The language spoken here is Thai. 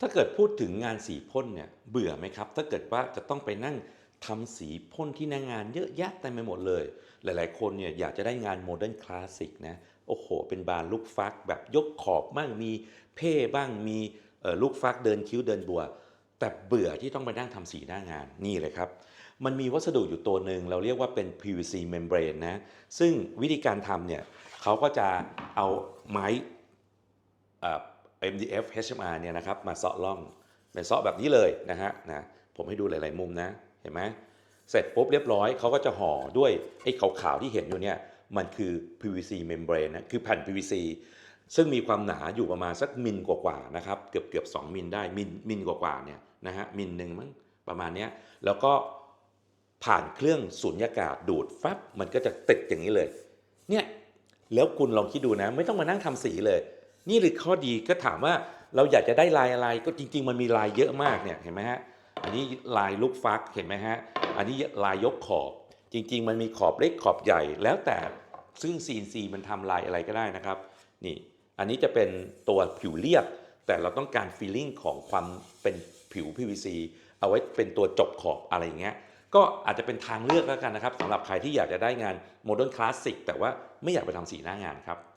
ถ้าเกิดพูดถึงงานสีพ่นเนี่ยเบื่อไหมครับ ถ้าเกิดว่าจะต้องไปนั่งทำสีพ่นที่หน้างานเยอะแยะเต็มไปหมดเลย หลายๆ คนเนี่ยอยากจะได้งานโมเดิร์นคลาสสิกนะ โอ้โห เป็นบานลูกฟักแบบยกขอบบ้างมีเพ่บ้างมีลูกฟักเดินคิ้วเดินบัว แต่เบื่อที่ต้องไปนั่งทำสีหน้างานนี่เลยครับ มันมีวัสดุอยู่ตัวหนึ่งเราเรียกว่าเป็น PVC membrane นะ ซึ่งวิธีการทำเนี่ยเขาก็จะเอาไม้ MDF HMR เนี่ยนะครับมาเซาะร่องเป็นเซาะแบบนี้เลยนะฮะนะผมให้ดูหลาย ๆ มุมนะเห็นไหมเสร็จปุ๊บเรียบร้อยเขาก็จะห่อด้วยไอ้ขาวๆที่เห็นอยู่เนี่ยมันคือ PVC membrane นะคือแผ่น PVC ซึ่งมีความหนาอยู่ประมาณสักมิลกว่าๆนะครับเกือบเกือบสมิลได้มิลมิลกว่าๆเนี่ยนะฮะมิลหนึ่งมั้งประมาณเนี้ยแล้วก็ผ่านเครื่องสูญญากาศดูดฟับมันก็จะติดอย่างนี้เลยเนี่ยแล้วคุณลองคิดดูนะ ไม่ต้องมานั่งทำสีเลย นี่คือข้อดีก็ถามว่าเราอยากจะได้ลายอะไรก็จริง ๆ มันมีลายเยอะมากเนี่ยเห็นไหมฮะอันนี้ลายลูกฟักเห็นไหมฮะอันนี้ลายยกขอบ จริง ๆ มันมีขอบเล็กขอบใหญ่แล้วแต่ซึ่ง CNC มันทำลายอะไรก็ได้นะครับนี่อันนี้จะเป็นตัวผิวเรียบ แต่เราต้องการฟีลลิ่งของความเป็นผิว PVC เอาไว้เป็นตัวจบขอบอะไรอย่างเงี้ยก็อาจจะเป็นทางเลือกแล้วกันนะครับสำหรับใครที่อยากจะได้งานโมเดิร์นคลาสสิกแต่ว่าไม่อยากไปทำสีหน้างานครับ